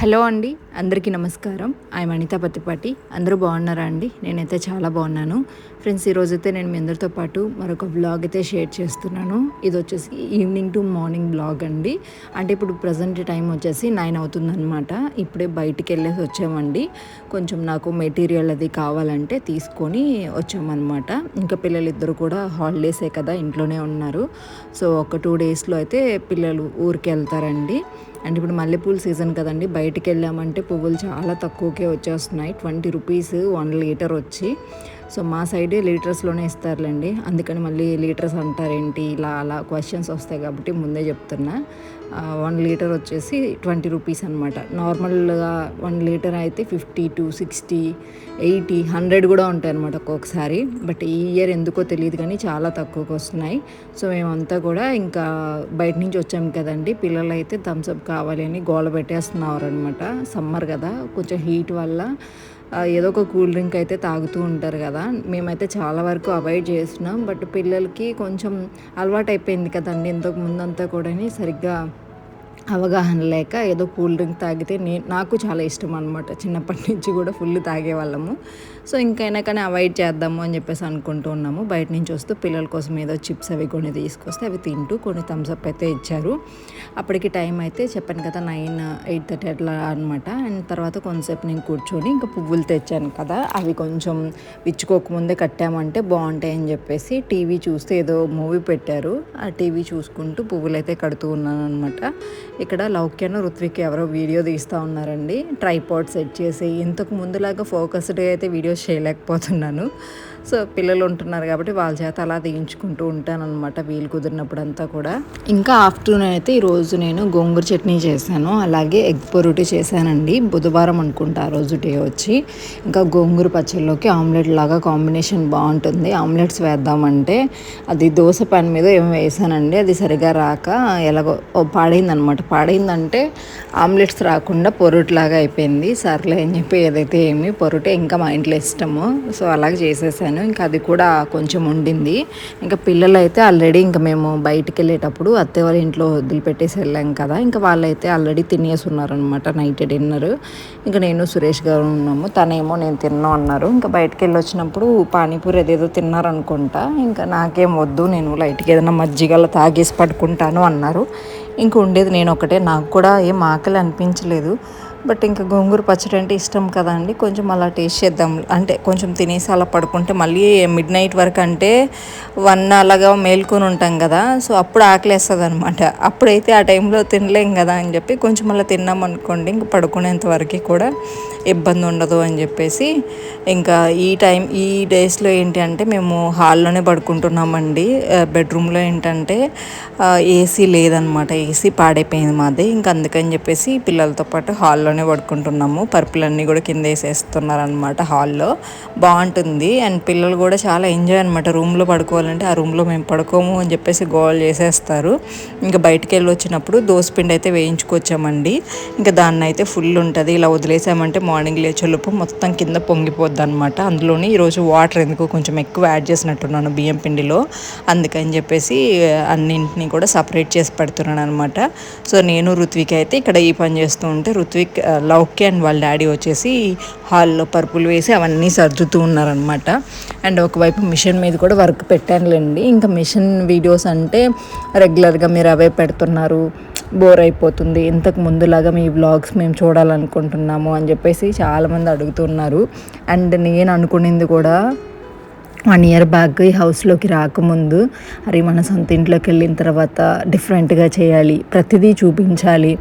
Hello అండి అందరికీ నమస్కారం. ఐఎమ్ అనిత పత్తిపాటి. అందరూ బాగున్నారా అండి? నేనైతే చాలా బాగున్నాను. ఫ్రెండ్స్ ఈరోజు అయితే నేను మీ అందరితో పాటు మరొక బ్లాగ్ అయితే షేర్ చేస్తున్నాను. ఇది వచ్చేసి ఈవినింగ్ టు మార్నింగ్ బ్లాగ్ అండి. అంటే ఇప్పుడు ప్రజెంట్ టైం వచ్చేసి నైన్ అవుతుందన్నమాట. ఇప్పుడే బయటికి వెళ్ళేసి వచ్చామండి. కొంచెం నాకు మెటీరియల్ అది కావాలంటే తీసుకొని వచ్చామన్నమాట. ఇంకా పిల్లలు ఇద్దరు కూడా హాలిడేసే కదా ఇంట్లోనే ఉన్నారు. సో ఒక టూ డేస్లో అయితే పిల్లలు ఊరికి వెళ్తారండి. అండ్ ఇప్పుడు మల్లెపూల సీజన్ కదండి బయటికి వెళ్ళామంటే పువ్వులు చాలా తక్కువకే వచ్చేస్తున్నాయి. ట్వంటీ రూపీస్ వన్ లీటర్ వచ్చి. సో మా సైడ్ లీటర్స్లోనే ఇస్తారులేండి. అందుకని మళ్ళీ లీటర్స్ అంటారేంటి? ఇలా అలా క్వశ్చన్స్ వస్తాయి కాబట్టి ముందే చెప్తున్నా. వన్ లీటర్ వచ్చేసి ట్వంటీ రూపీస్ అనమాట నార్మల్గా వన్ లీటర్ అయితే fifty to sixty eighty hundred కూడా ఉంటాయి అనమాట ఒక్కొక్కసారి. బట్ ఈ ఇయర్ ఎందుకో తెలియదు కానీ చాలా తక్కువకి వస్తున్నాయి. సో మేమంతా కూడా ఇంకా బయట నుంచి వచ్చాం కదండి. పిల్లలు అయితే థమ్స్అప్ కావాలి అని గోల పెట్టేస్తున్నారు అనమాట సమ్మర్ కదా కొంచెం హీట్ వల్ల ఏదో ఒక కూల్ డ్రింక్ అయితే తాగుతూ ఉంటారు కదా. మేమైతే చాలా వరకు అవాయిడ్ చేస్తున్నాం. బట్ పిల్లలకి కొంచెం అలవాటు అయిపోయింది కదండి. ఇంతకు ముందంతా కూడా సరిగ్గా అవగాహన లేక ఏదో కూల్ డ్రింక్ తాగితే నేను నాకు చాలా ఇష్టం అనమాట చిన్నప్పటి నుంచి కూడా ఫుల్ తాగేవాళ్ళము. సో ఇంకైనా కానీ అవాయిడ్ చేద్దాము అని చెప్పేసి అనుకుంటూ ఉన్నాము. బయట నుంచి వస్తూ పిల్లల కోసం ఏదో చిప్స్ అవి కొన్ని తీసుకొస్తే అవి తింటూ కొన్ని థమ్స్అప్ అయితే ఇచ్చారు. అప్పటికి టైం అయితే చెప్పాను కదా నైన్ ఎయిట్ థర్టీ అట్లా అనమాట అండ్ తర్వాత కొంతసేపు నేను కూర్చొని ఇంకా పువ్వులు తెచ్చాను కదా అవి కొంచెం విచ్చుకోకముందే కట్టామంటే బాగుంటాయని చెప్పేసి టీవీ చూస్తే ఏదో మూవీ పెట్టారు. ఆ టీవీ చూసుకుంటూ పువ్వులు అయితే కడుతూ ఉన్నాను అనమాట ఇక్కడ లౌక్యను ఋత్విక్ ఎవరో వీడియో తీస్తూ ఉన్నారండి. ట్రైపాడ్ సెట్ చేసి ఇంతకు ముందులాగా ఫోకస్డ్గా అయితే వీడియోస్ చేయలేకపోతున్నాను. సో పిల్లలు ఉంటున్నారు కాబట్టి వాళ్ళ చేత అలా తీయించుకుంటూ ఉంటాను అనమాట వీలు కుదిరినప్పుడంతా కూడా. ఇంకా ఆఫ్టర్నూన్ అయితే ఈరోజు నేను గోంగూర చట్నీ చేశాను. అలాగే ఎగ్ పొరుటి చేశానండి. బుధవారం అనుకుంటా ఆ రోజు డే వచ్చి. ఇంకా గోంగూర పచ్చళ్ళలోకి ఆమ్లెట్ లాగా కాంబినేషన్ బాగుంటుంది. ఆమ్లెట్స్ వేద్దామంటే అది దోశ పాన్ మీద ఏమి వేసానండి. అది సరిగా రాక ఎలాగో పాడైందనమాట పాడైందంటే ఆమ్లెట్స్ రాకుండా పొరుట్లాగా అయిపోయింది. సర్లే అని చెప్పి ఏదైతే ఏమి పొరుటే ఇంకా మా ఇంట్లో ఇష్టము. సో అలాగే చేసేసాను. ఇంకా అది కూడా కొంచెం ఉండింది. ఇంకా పిల్లలు అయితే ఆల్రెడీ ఇంకా మేము బయటికి వెళ్ళేటప్పుడు అత్తే వాళ్ళ ఇంట్లో వదిలిపెట్టేసి వెళ్ళాం కదా. ఇంకా వాళ్ళైతే ఆల్రెడీ తినేసి ఉన్నారనమాట నైట్ డిన్నర్. ఇంకా నేను సురేష్ గారు ఉన్నాము. తనేమో నేను తిన్నాను అన్నారు. ఇంకా బయటకు వెళ్ళి వచ్చినప్పుడు పానీపూరి ఏదేదో తిన్నారనుకుంటా. ఇంకా నాకేం వద్దు నేను లైట్కి ఏదైనా మజ్జిగలో తాగేసి పడుకుంటాను అన్నారు. ఇంక ఉండేది నేను ఒకటే. నాకు కూడా ఏం ఆకలి అనిపించలేదు. బట్ ఇంకా గోంగూర పచ్చడి అంటే ఇష్టం కదండి కొంచెం అలా టేస్ట్ చేద్దాం. అంటే కొంచెం తినేసి అలా పడుకుంటే మళ్ళీ మిడ్ నైట్ వరకు అంటే వన్ అలాగా మేల్కొని ఉంటాం కదా. సో అప్పుడు ఆకలేస్తుంది అనమాట అప్పుడైతే ఆ టైంలో తినలేం కదా అని చెప్పి కొంచెం అలా తిన్నాం అనుకోండి. ఇంక పడుకునేంత వరకు కూడా ఇబ్బంది ఉండదు అని చెప్పేసి ఇంకా ఈ టైం ఈ డేస్లో ఏంటి అంటే మేము హాల్లోనే పడుకుంటున్నామండి. బెడ్రూమ్లో ఏంటంటే ఏసీ లేదనమాట ఏసీ పాడైపోయింది మాది. ఇంకా అందుకని చెప్పేసి పిల్లలతో పాటు హాల్లో హాల్లోనే పడుకుంటున్నాము పరుపులన్నీ కూడా కింద వేసేస్తున్నారు అనమాట హాల్లో. బాగుంటుంది. అండ్ పిల్లలు కూడా చాలా ఎంజాయ్ అనమాట రూమ్లో పడుకోవాలంటే ఆ రూమ్లో మేము పడుకోము అని చెప్పేసి గోల్ చేసేస్తారు. ఇంకా బయటికి వెళ్ళి వచ్చినప్పుడు దోసపిండి అయితే వేయించుకొచ్చామండి. ఇంకా దాన్ని అయితే ఫుల్ ఉంటుంది. ఇలా వదిలేసామంటే మార్నింగ్ లేచేలోపు మొత్తం కింద పొంగిపోద్ది అనమాట అందులోని ఈరోజు వాటర్ ఎందుకు కొంచెం ఎక్కువ యాడ్ చేసినట్టున్నాను బియ్యం పిండిలో. అందుకని చెప్పేసి అన్నింటినీ కూడా సపరేట్ చేసి పెడుతున్నాను అనమాట సో నేను ఋత్విక్ అయితే ఇక్కడ ఈ పని చేస్తూ ఉంటే ఋత్విక్ లౌక్య అండ్ వాళ్ళ డాడీ వచ్చేసి హాల్లో పరుపులు వేసి అవన్నీ సర్దుతూ ఉన్నారనమాట అండ్ ఒకవైపు మిషన్ మీద కూడా వర్క్ పెట్టానులేండి. ఇంకా మిషన్ వీడియోస్ అంటే రెగ్యులర్గా మీరు అవే పెడుతున్నారు బోర్ అయిపోతుంది ఇంతకు ముందులాగా మీ వ్లాగ్స్ మేము చూడాలనుకుంటున్నాము అని చెప్పేసి చాలామంది అడుగుతున్నారు. అండ్ నేను అనుకునింది కూడా వన్ ఇయర్ బ్యాక్ ఈ హౌస్లోకి రాకముందు అరే మన సొంత ఇంట్లోకి వెళ్ళిన తర్వాత డిఫరెంట్గా చేయాలి ప్రతిదీ చూపించాలి.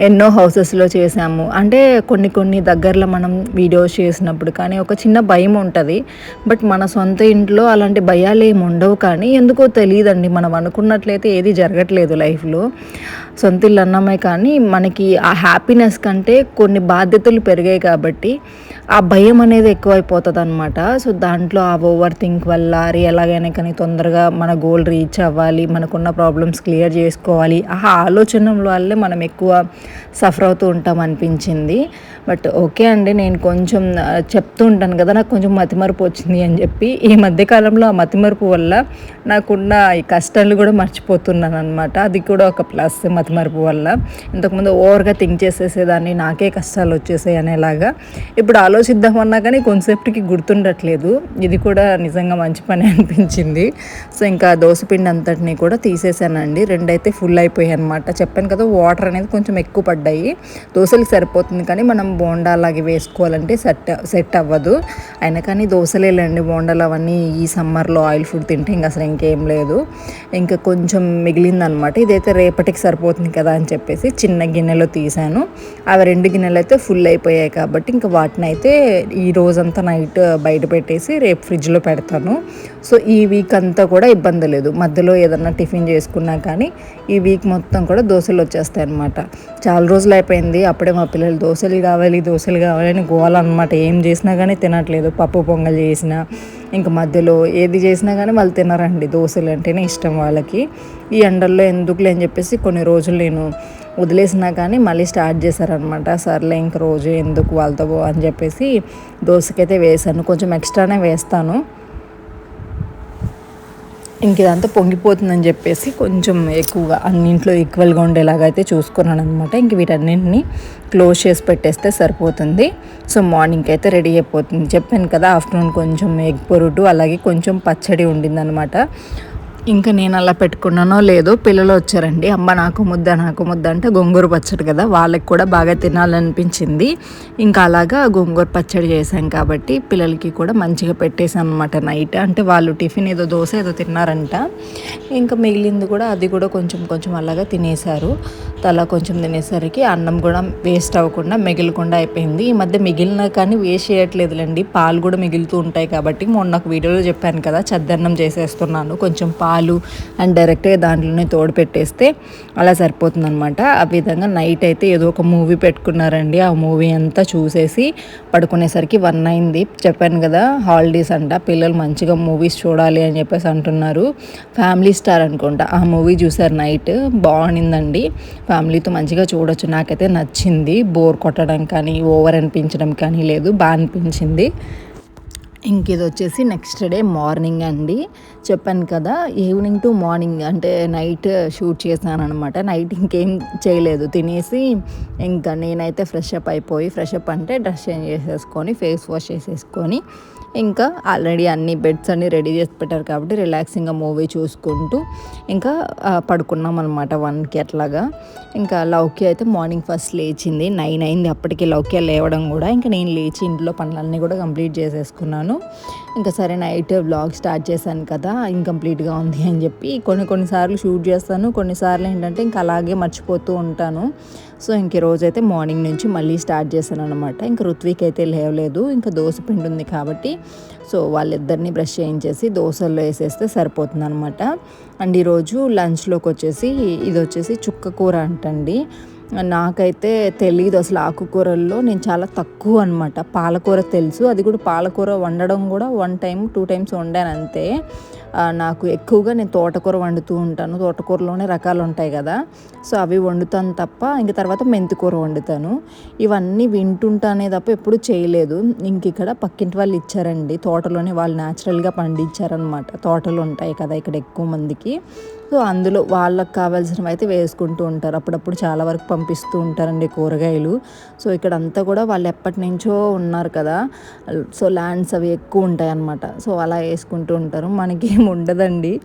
ఎన్నో హౌసెస్లో చేసాము అంటే కొన్ని కొన్ని దగ్గరలో మనం వీడియోస్ చేసినప్పుడు కానీ ఒక చిన్న భయం ఉంటుంది. బట్ మన సొంత ఇంట్లో అలాంటి భయాలు ఏమి ఉండవు కానీ ఎందుకో తెలియదండి. మనం అనుకున్నట్లయితే ఏది జరగట్లేదు లైఫ్లో. సొంత ఇల్లు అన్నమే కానీ మనకి ఆ హ్యాపీనెస్ కంటే కొన్ని బాధ్యతలు పెరిగాయి కాబట్టి ఆ భయం అనేది ఎక్కువైపోతుంది అనమాట సో దాంట్లో ఆ ఓవర్ థింక్ వల్ల అరే ఎలాగైనా కానీ తొందరగా మన గోల్ రీచ్ అవ్వాలి మనకున్న ప్రాబ్లమ్స్ క్లియర్ చేసుకోవాలి. ఆ ఆలోచన వల్లే మనం ఎక్కువ సఫర్ అవుతూ ఉంటాం అనిపించింది. బట్ ఓకే అండి నేను కొంచెం చెప్తూ ఉంటాను కదా నాకు కొంచెం మతిమరుపు వచ్చింది అని చెప్పి ఈ మధ్యకాలంలో ఆ మతిమరుపు వల్ల నాకున్న ఈ కష్టాలు కూడా మర్చిపోతున్నాను అనమాట అది కూడా ఒక ప్లస్ మతిమరుపు వల్ల. ఇంతకుముందు ఓవర్గా థింక్ చేసేసేదాన్ని నాకే కష్టాలు వచ్చేసాయి అనేలాగా. ఇప్పుడు ఆలోచిద్దామన్నా కానీ కొంతసేపటికి గుర్తుండట్లేదు. ఇది కూడా నిజంగా మంచి పని అనిపించింది. సో ఇంకా దోసపిండి అంతటిని కూడా తీసేసానండి. రెండైతే ఫుల్ అయిపోయాయి అనమాట చెప్పాను కదా వాటర్ అనేది కొంచెం ఎక్కువ పడ్డాయి. దోశలకు సరిపోతుంది కానీ మనం బోండా అలాగే వేసుకోవాలంటే సెట్ సెట్ అవ్వదు. అయినా కానీ దోశలేలండి బోండాలు అవన్నీ ఈ సమ్మర్లో ఆయిల్ ఫుడ్ తింటే ఇంకా అసలు ఇంకేం లేదు. ఇంకా కొంచెం మిగిలిందనమాట ఇదైతే రేపటికి సరిపోతుంది కదా అని చెప్పేసి చిన్న గిన్నెలో తీసాను. అవి రెండు గిన్నెలు అయితే ఫుల్ అయిపోయాయి కాబట్టి ఇంకా వాటిని అయితే ఈ రోజంతా నైట్ బయట పెట్టేసి రేపు ఫ్రిడ్జ్లో పెడతాను సో ఈ వీక్ అంతా కూడా ఇబ్బంది లేదు. మధ్యలో ఏదన్నా టిఫిన్ చేసుకున్నా కానీ ఈ వీక్ మొత్తం కూడా దోశలు వచ్చేస్తాయి అనమాట చాలా రోజులు అయిపోయింది. అప్పుడే మా పిల్లలు దోశలు కావాలి దోశలు కావాలని గోవాలన్నమాట ఏం చేసినా కానీ తినట్లేదు. పప్పు పొంగల్ చేసినా ఇంకా మధ్యలో ఏది చేసినా కానీ వాళ్ళు తినరండి. దోశలు అంటేనే ఇష్టం వాళ్ళకి. ఈ ఎండల్లో ఎందుకులే అని చెప్పేసి కొన్ని రోజులు నేను వదిలేసినా కానీ మళ్ళీ స్టార్ట్ చేశారనమాట సర్లే ఇంక రోజు ఎందుకు వాళ్ళతో అని చెప్పేసి దోశకైతే వేసాను కొంచెం ఎక్స్ట్రానే వేస్తాను. ఇంక ఇదంతా పొంగిపోతుందని చెప్పేసి కొంచెం ఎక్కువగా అన్నింట్లో ఈక్వల్గా ఉండేలాగా అయితే చూసుకున్నాను అనమాట ఇంక వీటన్నింటిని క్లోజ్ చేసి పెట్టేస్తే సరిపోతుంది. సో మార్నింగ్ అయితే రెడీ అయిపోతుంది. చెప్పాను కదా ఆఫ్టర్నూన్ కొంచెం ఎగ్ పొరుటు అలాగే కొంచెం పచ్చడి ఉండిందనమాట ఇంకా నేను అలా పెట్టుకున్నానో లేదో పిల్లలు వచ్చారండి. అమ్మ నాకు ముద్ద నాకు ముద్ద అంటే గోంగూర పచ్చడి కదా వాళ్ళకి కూడా బాగా తినాలనిపించింది. ఇంకా అలాగా గోంగూర పచ్చడి చేశాం కాబట్టి పిల్లలకి కూడా మంచిగా పెట్టేసాను అనమాట నైట్. అంటే వాళ్ళు టిఫిన్ ఏదో దోశ ఏదో తిన్నారంట. ఇంకా మిగిలింది కూడా అది కూడా కొంచెం కొంచెం అలాగా తినేశారు. తలా కొంచెం తినేసరికి అన్నం కూడా వేస్ట్ అవ్వకుండా మిగిలకుండా అయిపోయింది. ఈ మధ్య మిగిలిన కానీ వేస్ట్ చేయట్లేదులేండి. పాలు కూడా మిగులుతూ ఉంటాయి కాబట్టి మొన్న ఒక వీడియోలో చెప్పాను కదా చద్దన్నం చేసేస్తున్నాను. కొంచెం పాలు అండ్ డైరెక్ట్గా దాంట్లోనే తోడు పెట్టేస్తే అలా సరిపోతుంది అనమాట ఆ విధంగా నైట్ అయితే ఏదో ఒక మూవీ పెట్టుకున్నారండి. ఆ మూవీ అంతా చూసేసి పడుకునేసరికి వన్ అయింది. చెప్పాను కదా హాలిడేస్ అంట పిల్లలు మంచిగా మూవీస్ చూడాలి అని చెప్పేసి అంటున్నారు. ఫ్యామిలీ స్టార్ అనుకుంటా. ఆ మూవీ చూసారు నైట్. బాగుండిందండి. ఫ్యామిలీతో మంచిగా చూడొచ్చు. నాకైతే నచ్చింది. బోర్ కొట్టడం కానీ ఓవర్ అనిపించడం కానీ లేదు. బాగా అనిపించింది. ఇంక ఇది వచ్చేసి నెక్స్ట్ డే మార్నింగ్ అండి. చెప్పాను కదా ఈవినింగ్ టు మార్నింగ్ అంటే నైట్ షూట్ చేశాను అనమాట నైట్ ఇంకేం చేయలేదు. తినేసి ఇంకా నేనైతే ఫ్రెష్ అప్ అయిపోయి ఫ్రెష్ అప్ అంటే డ్రెస్ చేంజ్ చేసేసుకొని ఫేస్ వాష్ చేసేసుకొని ఇంకా ఆల్రెడీ అన్ని బెడ్స్ అన్ని రెడీ చేసి పెట్టారు కాబట్టి రిలాక్సింగ్గా మూవీ చూసుకుంటూ ఇంకా పడుకున్నాం అనమాట వన్కి అట్లాగా. ఇంకా లౌక్య అయితే మార్నింగ్ ఫస్ట్ లేచింది. నైన్ అయింది అప్పటికి లౌక్య లేవడం కూడా. ఇంకా నేను లేచి ఇంట్లో పనులన్నీ కూడా కంప్లీట్ చేసేసుకున్నాను. ఇంకా సరే నైట్ బ్లాగ్ స్టార్ట్ చేశాను కదా ఇంకంప్లీట్గా ఉంది అని చెప్పి కొన్ని కొన్నిసార్లు షూట్ చేస్తాను. కొన్నిసార్లు ఏంటంటే ఇంకా అలాగే మర్చిపోతూ ఉంటాను. సో ఇంక రోజైతే రోజు అయితే మార్నింగ్ నుంచి మళ్ళీ స్టార్ట్ చేశాను అనమాట ఇంక ఋత్విక్ అయితే లేవలేదు ఇంకా దోశ పిండి ఉంది కాబట్టి. సో వాళ్ళిద్దరిని బ్రష్ చేయించేసి దోశల్లో వేసేస్తే సరిపోతుంది అనమాట అండ్ ఈరోజు లంచ్లోకి వచ్చేసి ఇది వచ్చేసి చుక్క కూర అంటండి. నాకైతే తెలియదు అసలు ఆకుకూరల్లో. నేను చాలా తక్కువ అనమాట పాలకూర తెలుసు. అది కూడా పాలకూర వండడం కూడా వన్ టైం టూ టైమ్స్ వండాను అంతే. నాకు ఎక్కువగా నేను తోటకూర వండుతూ ఉంటాను. తోటకూరలోనే రకాలు ఉంటాయి కదా. సో అవి వండుతాను తప్ప ఇంక తర్వాత మెంతికూర వండుతాను. ఇవన్నీ వింటుంటానే తప్ప ఎప్పుడు చేయలేదు. ఇంక ఇక్కడ పక్కింటి వాళ్ళు ఇచ్చారండి. తోటలోనే వాళ్ళు న్యాచురల్గా పండించారనమాట తోటలు ఉంటాయి కదా ఇక్కడ ఎక్కువ మందికి. సో అందులో వాళ్ళకి కావాల్సినవి అయితే వేసుకుంటూ ఉంటారు. అప్పుడప్పుడు చాలా వరకు పంపిస్తూ ఉంటారండి కూరగాయలు. సో ఇక్కడ అంతా కూడా వాళ్ళు ఎప్పటి నుంచో ఉన్నారు కదా. సో ల్యాండ్స్ అవి ఎక్కువ ఉంటాయి అన్నమాట సో అలా వేసుకుంటూ ఉంటారు. మనకి ఏం ఉండదండి.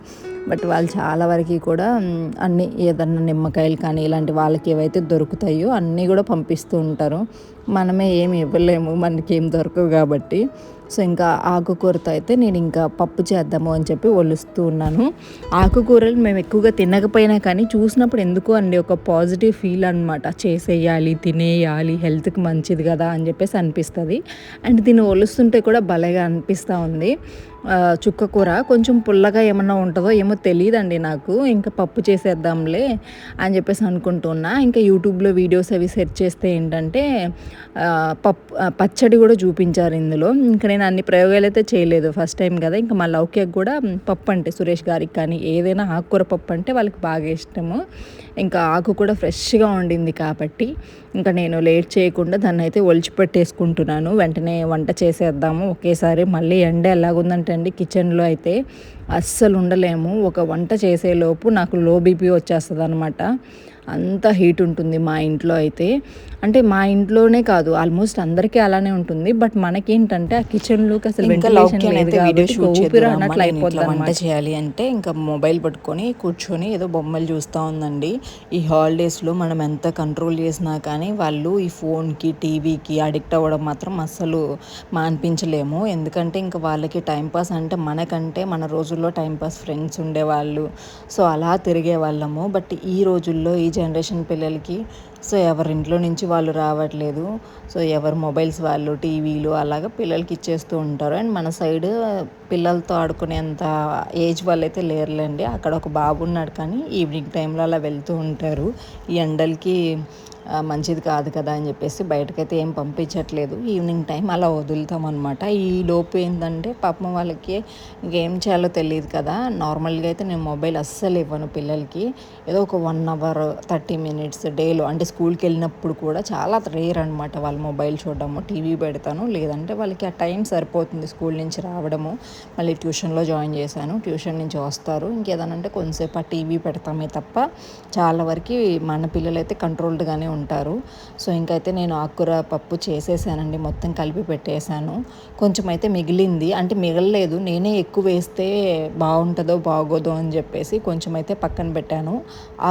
బట్ వాళ్ళు చాలా వరకు కూడా అన్నీ అన్ని ఏదన్నా నిమ్మకాయలు కానీ ఇలాంటి వాళ్ళకి ఏవైతే దొరుకుతాయో అన్నీ కూడా పంపిస్తూ ఉంటారు. మనమే ఏమి ఇవ్వలేము. మనకి ఏం దొరకవు కాబట్టి. సో ఇంకా ఆకుకూరతో అయితే నేను ఇంకా పప్పు చేద్దాము అని చెప్పి ఒలుస్తూ ఉన్నాను. ఆకుకూరలు మేము ఎక్కువగా తినకపోయినా కానీ చూసినప్పుడు ఎందుకు అండి ఒక పాజిటివ్ ఫీల్ అనమాట చేసేయాలి తినేయాలి హెల్త్కి మంచిది కదా అని చెప్పేసి అనిపిస్తుంది. అండ్ దీన్ని ఒలుస్తుంటే కూడా భలేగా అనిపిస్తూ ఉంది. చుక్క కూర కొంచెం పుల్లగా ఏమన్నా ఉంటుందో ఏమో తెలియదండి నాకు. ఇంకా పప్పు చేసేద్దాంలే అని చెప్పేసి అనుకుంటున్నా. ఇంకా యూట్యూబ్లో వీడియోస్ అవి సెర్చ్ చేస్తే ఏంటంటే పప్పు పచ్చడి కూడా చూపించారు ఇందులో. ఇంకా నేను అన్ని ప్రయోగాలు అయితే చేయలేదు ఫస్ట్ టైం కదా. ఇంకా మా లౌక్యకు కూడా పప్పు అంటే సురేష్ గారికి కానీ ఏదైనా ఆకుకూర పప్పు అంటే వాళ్ళకి బాగా ఇష్టము. ఇంకా ఆకు కూడా ఫ్రెష్గా ఉండింది కాబట్టి ఇంకా నేను లేట్ చేయకుండా దాన్ని అయితే ఒలిచిపెట్టేసుకుంటున్నాను వెంటనే వంట చేసేద్దాము. ఒకేసారి మళ్ళీ ఎండ ఎలాగుందంటే అండి కిచెన్లో అయితే అస్సలు ఉండలేము. ఒక వంట చేసేలోపు నాకు లో బీపీ వచ్చేస్తుంది అనమాట అంత హీట్ ఉంటుంది మా ఇంట్లో అయితే. అంటే మా ఇంట్లోనే కాదు ఆల్మోస్ట్ అందరికీ అలానే ఉంటుంది. బట్ మనకేంటంటే ఆ అసలు వెంటిలేషన్ లేదు కాబట్టి ఊపిరి అన్నట్లు అయిపోతుంది వంట చేయాలి అంటే ఇంకా మొబైల్ పట్టుకొని కూర్చొని ఏదో బొమ్మలు చూస్తూ ఉందండి. ఈ హాలిడేస్లో మనం ఎంత కంట్రోల్ చేసినా కానీ వాళ్ళు ఈ ఫోన్కి టీవీకి అడిక్ట్ అవ్వడం మాత్రం అస్సలు మాన్పించలేము ఎందుకంటే ఇంకా వాళ్ళకి టైంపాస్ అంటే మనకంటే మన రోజుల్లో టైంపాస్ ఫ్రెండ్స్ ఉండేవాళ్ళు. సో అలా తిరిగే వాళ్ళము బట్ ఈ రోజుల్లో ఈ జనరేషన్ పిల్లలకి సో ఎవరి ఇంట్లో నుంచి వాళ్ళు రావట్లేదు. సో ఎవరు మొబైల్స్ వాళ్ళు టీవీలు అలాగా పిల్లలకి ఇచ్చేస్తూ ఉంటారు. అండ్ మన సైడ్ పిల్లలతో ఆడుకునేంత ఏజ్ వాళ్ళు అయితే లేరులేండి. అక్కడ ఒక బాబు ఉన్నాడు కానీ ఈవినింగ్ టైంలో అలా వెళ్తూ ఉంటారు. ఈ ఎండలకి మంచిది కాదు కదా అని చెప్పేసి బయటకైతే ఏం పంపించట్లేదు. ఈవినింగ్ టైం అలా వదులుతాం అనమాట ఈ లోపు ఏంటంటే పాపం వాళ్ళకి ఇంకేం చేయాలో తెలియదు కదా. నార్మల్గా అయితే నేను మొబైల్ అస్సలు ఇవ్వను పిల్లలకి. ఏదో ఒక వన్ అవర్ థర్టీ మినిట్స్ డేలో అంటే స్కూల్కి వెళ్ళినప్పుడు కూడా చాలా రేర్ అనమాట వాళ్ళు మొబైల్ చూడడము టీవీ పెడతాను. లేదంటే వాళ్ళకి ఆ టైం సరిపోతుంది స్కూల్ నుంచి రావడము. మళ్ళీ ట్యూషన్లో జాయిన్ చేశాను ట్యూషన్ నుంచి వస్తారు. ఇంకేదనంటే కొంతసేపు ఆ టీవీ పెడతామే తప్ప చాలా వరకు మన పిల్లలు అయితే కంట్రోల్డ్గానే ఉంటారు. సో ఇంకైతే నేను ఆకుకూర పప్పు చేసేసానండి మొత్తం కలిపి పెట్టేశాను. కొంచెం అయితే మిగిలింది. అంటే మిగలలేదు. నేనే ఎక్కువ వేస్తే బాగుంటుందో బాగోదో అని చెప్పేసి కొంచెం అయితే పక్కన పెట్టాను.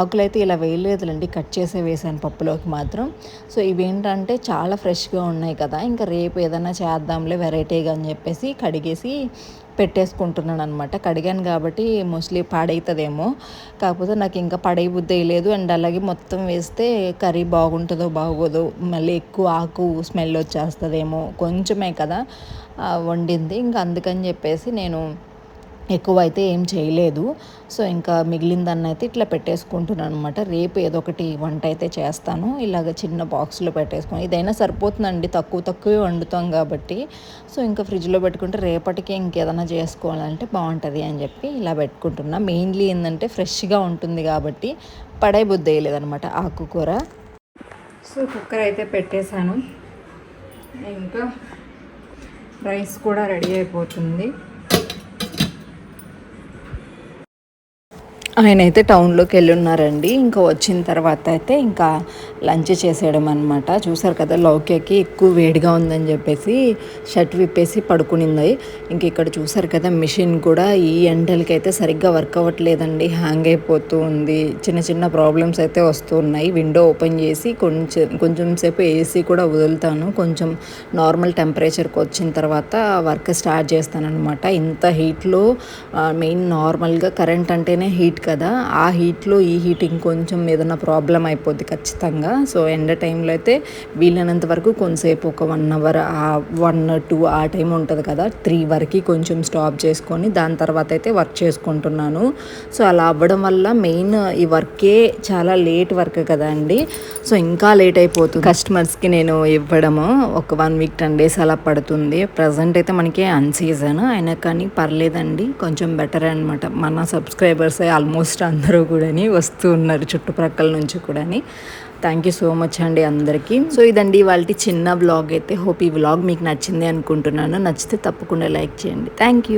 ఆకులు అయితే ఇలా వేయలేదులండి కట్ చేసే వేసాను పప్పు. పప్పులోకి మాత్రం. సో ఇవేంటంటే చాలా ఫ్రెష్గా ఉన్నాయి కదా. ఇంకా రేపు ఏదైనా చేద్దాంలే వెరైటీగా అని చెప్పేసి కడిగేసి పెట్టేసుకుంటున్నాను అనమాట కడిగాను కాబట్టి మోస్ట్లీ పాడైతుందేమో. కాకపోతే నాకు ఇంకా పడై బుద్ధి లేదు. అండ్ అలాగే మొత్తం వేస్తే కర్రీ బాగుంటుందో బాగోదో మళ్ళీ ఎక్కువ ఆకు స్మెల్ వచ్చేస్తుందేమో కొంచెమే కదా వండింది. ఇంకా అందుకని చెప్పేసి నేను ఎక్కువ అయితే ఏం చేయలేదు. సో ఇంకా మిగిలిందన్న అయితే ఇట్లా పెట్టేసుకుంటున్నాను అనమాట రేపు ఏదో ఒకటి వంట అయితే చేస్తాను. ఇలాగ చిన్న బాక్స్లో పెట్టేసుకుని ఇదైనా సరిపోతుందండి. తక్కువ తక్కువే వండుతాం కాబట్టి. సో ఇంకా ఫ్రిడ్జ్లో పెట్టుకుంటే రేపటికి ఇంకేదైనా చేసుకోవాలంటే బాగుంటుంది అని చెప్పి ఇలా పెట్టుకుంటున్నా. మెయిన్లీ ఏంటంటే ఫ్రెష్గా ఉంటుంది కాబట్టి పడే బుద్ధి వేయలేదనమాట ఆకుకూర. సో కుక్కర్ అయితే పెట్టేశాను. ఇంకా రైస్ కూడా రెడీ అయిపోతుంది. ఆయన అయితే టౌన్లోకి వెళ్ళి ఉన్నారండి ఇంకా వచ్చిన తర్వాత అయితే ఇంకా లంచ్ చేసేయడం అనమాట చూసారు కదా లౌక్యకి ఎక్కువ వేడిగా ఉందని చెప్పేసి షర్ట్ విప్పేసి పడుకునింది. ఇంక ఇక్కడ చూసారు కదా మిషన్ కూడా ఈ ఎండలకి అయితే సరిగ్గా వర్క్ అవ్వట్లేదండి. హ్యాంగ్ అయిపోతూ ఉంది. చిన్న చిన్న ప్రాబ్లమ్స్ అయితే వస్తున్నాయి విండో ఓపెన్ చేసి కొంచెం కొంచెం సేపు ఏసీ కూడా వదులుతాను. కొంచెం నార్మల్ టెంపరేచర్కి వచ్చిన తర్వాత వర్క్ స్టార్ట్ చేస్తాను అనమాట ఇంత హీట్లో మెయిన్ నార్మల్గా కరెంట్ అంటేనే హీట్ కదా ఆ హీట్లో ఈ హీట్ ఇంకొంచెం ఏదైనా ప్రాబ్లం అయిపోద్ది ఖచ్చితంగా. సో ఎండ టైంలో అయితే వీలైనంత వరకు కొంతసేపు ఒక వన్ అవర్ వన్ టూ ఆ టైం ఉంటుంది కదా త్రీ వరకు కొంచెం స్టాప్ చేసుకొని దాని తర్వాత అయితే వర్క్ చేసుకుంటున్నాను. సో అలా అవ్వడం వల్ల మెయిన్ ఈ వర్కే చాలా లేట్ వర్క్ కదా అండి. సో ఇంకా లేట్ అయిపోతుంది. కస్టమర్స్కి నేను ఇవ్వడము ఒక వన్ వీక్ టెన్ డేస్ అలా పడుతుంది. ప్రజెంట్ అయితే మనకి అన్సీజన్ అయినా కానీ పర్లేదండి. కొంచెం బెటర్ అనమాట మన సబ్స్క్రైబర్స్ ఆల్మోస్ట్ అందరూ కూడా వస్తూ ఉన్నారు చుట్టుప్రక్కల నుంచి కూడా థ్యాంక్ యూ సో మచ్ అండి అందరికీ. సో ఇదండి వాళ్ళ చిన్న బ్లాగ్ అయితే. హోప్ ఈ బ్లాగ్ మీకు నచ్చింది అనుకుంటున్నాను. నచ్చితే తప్పకుండా లైక్ చేయండి. Thank you